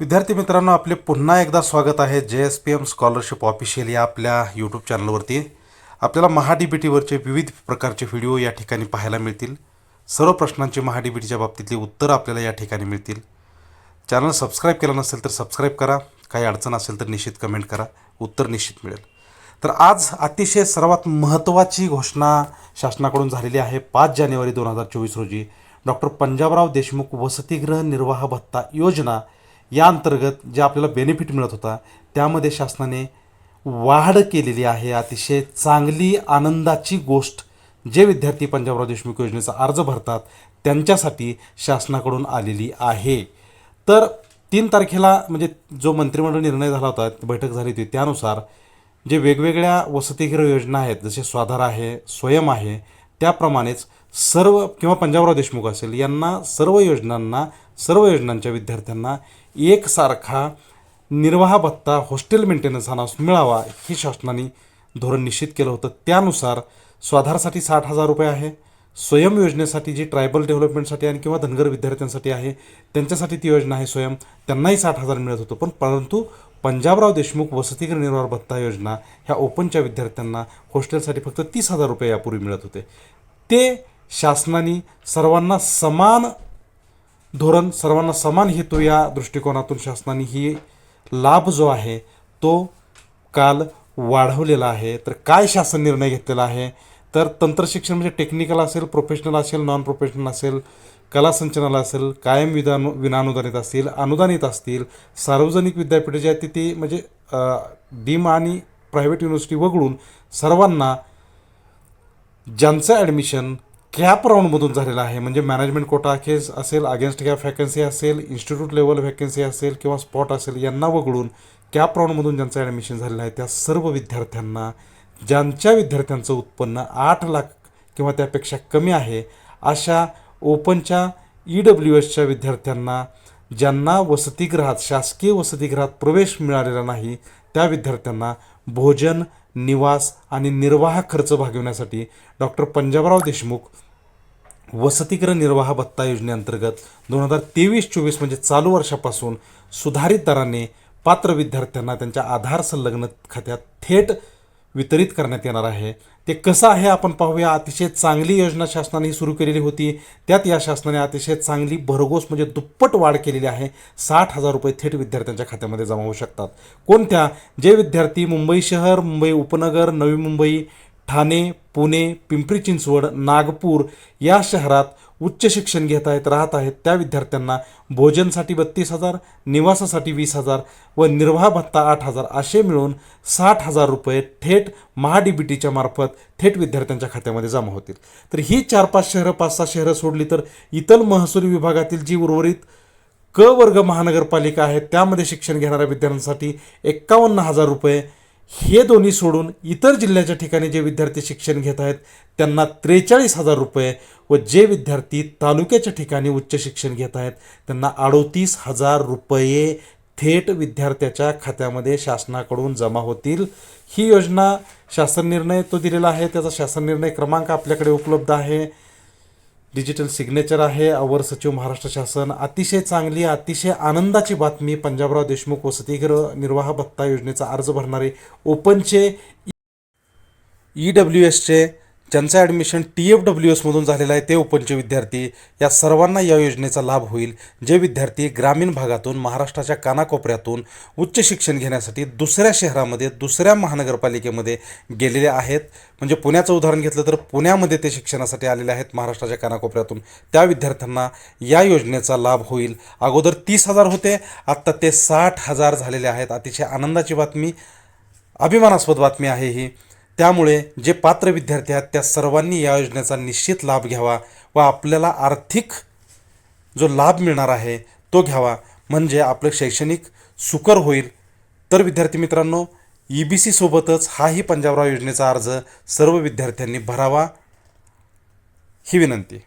विद्यार्थी मित्रांनो आपले पुन्हा एकदा स्वागत आहे J S P M scholarship official या आपल्या यूट्यूब चॅनलवरती आपल्याला महा विविध प्रकारचे व्हिडिओ या ठिकाणी पाहायला मिळतील. सर्व प्रश्नांची महा बाबतीतली उत्तरं आपल्याला या ठिकाणी मिळतील. चॅनल सबस्क्राईब केलं नसेल तर सबस्क्राईब करा. काही अडचण असेल तर निश्चित कमेंट करा. उत्तर निश्चित मिळेल. तर आज अतिशय सर्वात महत्त्वाची घोषणा शासनाकडून झालेली आहे. पाच जानेवारी दोन हजार चोवीस रोजी डॉक्टर पंजाबराव देशमुख वसतिगृह निर्वाह भत्ता योजना या अंतर्गत जे आपल्याला बेनिफिट मिळत होता त्यामध्ये शासनाने वाढ केलेली आहे. अतिशय चांगली आनंदाची गोष्ट जे विद्यार्थी पंजाबराव देशमुख योजनेचा अर्ज भरतात त्यांच्यासाठी शासनाकडून आलेली आहे. तर तीन तारखेला म्हणजे जो मंत्रिमंडळ निर्णय झाला होता बैठक झाली होती त्यानुसार जे वेगवेगळ्या वसतिगृह योजना आहेत जसे स्वाधार आहे स्वयं आहे त्याप्रमाणेच सर्व किंवा पंजाबराव देशमुख असेल यांना सर्व योजनांना सर्व योजनांच्या विद्यार्थ्यांना एकसारखा निर्वाह भत्ता हॉस्टेल मेंटेनन्स हा मिळावा हे शासनाने धोरण निश्चित केलं होतं. त्यानुसार स्वाधारसाठी साठ हजार रुपये आहे. स्वयं योजनेसाठी जी ट्रायबल डेव्हलपमेंटसाठी आणि किंवा धनगर विद्यार्थ्यांसाठी आहे त्यांच्यासाठी ती योजना आहे स्वयं. त्यांनाही साठ हजार मिळत होतं. पण परंतु पंजाबराव देशमुख वसतिगृह निर्वाह भत्ता योजना ह्या ओपनच्या विद्यार्थ्यांना हॉस्टेलसाठी फक्त तीस हजार रुपये यापूर्वी मिळत होते. ते शासनाने सर्वांना समान धोरण सर्वांना समान हेतू या दृष्टिकोनातून शासनाने ही लाभ जो आहे तो काल वाढवलेला आहे. तर काय शासन निर्णय घेतलेला आहे? तर तंत्रशिक्षण म्हणजे टेक्निकल असेल प्रोफेशनल असेल नॉन प्रोफेशनल असेल कला संचनाला असेल कायम विधान विनानुदानित असतील अनुदानित असतील सार्वजनिक विद्यापीठे जे आहेत ते ती म्हणजे डीम आणि प्रायव्हेट युनिव्हर्सिटी वगळून सर्वांना ज्यांचं ॲडमिशन कॅप राऊंडमधून झालेला आहे. म्हणजे मॅनेजमेंट कोटा केस असेल अगेन्स्ट कॅप व्हॅकन्सी असेल इन्स्टिट्यूट लेवल व्हॅकन्सी असेल किंवा स्पॉट असेल यांना वगळून कॅप राऊंडमधून ज्यांचं ॲडमिशन झालेलं आहे त्या सर्व विद्यार्थ्यांना ज्यांच्या विद्यार्थ्यांचं उत्पन्न आठ लाख किंवा त्यापेक्षा कमी आहे अशा ओपनच्या ई डब्ल्यू एसच्या विद्यार्थ्यांना ज्यांना वसतिगृहात शासकीय वसतिगृहात प्रवेश मिळालेला नाही त्या विद्यार्थ्यांना भोजन निवास आणि निर्वाह खर्च भागवण्यासाठी डॉक्टर पंजाबराव देशमुख वसतिगृह निर्वाह भत्ता योजनेअंतर्गत दोन हजार तेवीस चोवीस म्हणजे चालू वर्षापासून सुधारित दराने पात्र विद्यार्थ्यांना त्यांच्या आधार संलग्न खात्यात थेट वितरित करण्यात येणार आहे. ते कसं आहे आपण पाहूया. अतिशय चांगली योजना शासनाने सुरू केलेली होती. त्यात या शासनाने अतिशय चांगली भरघोस म्हणजे दुप्पट वाढ केलेली आहे. साठ हजार रुपये थेट विद्यार्थ्यांच्या खात्यामध्ये जमा होऊ शकतात. कोणत्या? जे विद्यार्थी मुंबई शहर मुंबई उपनगर नवी मुंबई ठाणे पुणे पिंपरी चिंचवड नागपूर या शहरात उच्च शिक्षण घेत आहेत राहत आहेत त्या विद्यार्थ्यांना भोजनसाठी बत्तीस हजार निवासासाठी वीस हजार व निर्वाह भत्ता आठ हजार असे मिळून साठ हजार रुपये थेट महा डी बी टीच्या मार्फत थेट विद्यार्थ्यांच्या खात्यामध्ये जमा होतील. तर ही चार पाच शहरं पाच सहा शहरं सोडली तर इतर महसूल विभागातील जी उर्वरित क वर्ग महानगरपालिका आहे त्यामध्ये शिक्षण घेणाऱ्या विद्यार्थ्यांसाठी एक्कावन्न हजार रुपये हे दोन्ही सोडून इतर जिल्ह्याच्या ठिकाणी जे विद्यार्थी शिक्षण घेत आहेत त्यांना त्रेचाळीस हजार रुपये व जे विद्यार्थी तालुक्याच्या ठिकाणी उच्च शिक्षण घेत आहेत त्यांना अडोतीस हजार रुपये थेट विद्यार्थ्याच्या खात्यामध्ये शासनाकडून जमा होतील. ही योजना शासन निर्णय तो दिलेला आहे. त्याचा शासन निर्णय क्रमांक आपल्याकडे उपलब्ध आहे. डिजिटल सिग्नेचर आहे. अवर सचिव महाराष्ट्र शासन अतिशय चांगली अतिशय आनंदाची बातमी पंजाबराव देशमुख वसतिगृह निर्वाह भत्ता योजनेचा अर्ज भरणारे ओपनचे ई डब्ल्यू एसचे ज्यांचं ॲडमिशन टी एफ डब्ल्यू एसमधून झालेलं आहे ते ओपनचे विद्यार्थी या सर्वांना या योजनेचा लाभ होईल जे विद्यार्थी ग्रामीण भागातून महाराष्ट्राच्या कानाकोपऱ्यातून उच्च शिक्षण घेण्यासाठी दुसऱ्या शहरामध्ये दुसऱ्या महानगरपालिकेमध्ये गेलेले आहेत. म्हणजे पुण्याचं उदाहरण घेतलं तर पुण्यामध्ये ते शिक्षणासाठी आलेले आहेत महाराष्ट्राच्या कानाकोपऱ्यातून. त्या विद्यार्थ्यांना या योजनेचा लाभ होईल. अगोदर तीस हजार होते आत्ता ते साठ हजार झालेले आहेत. अतिशय आनंदाची बातमी अभिमानास्पद बातमी आहे ही. त्यामुळे जे पात्र विद्यार्थी आहेत त्या सर्वांनी या योजनेचा निश्चित लाभ घ्यावा व आपल्याला आर्थिक जो लाभ मिळणार आहे तो घ्यावा. म्हणजे आपलं शैक्षणिक सुकर होईल. तर विद्यार्थी मित्रांनो ई बी सी सोबतच हाही पंजाबराव योजनेचा अर्ज सर्व विद्यार्थ्यांनी भरावा ही विनंती.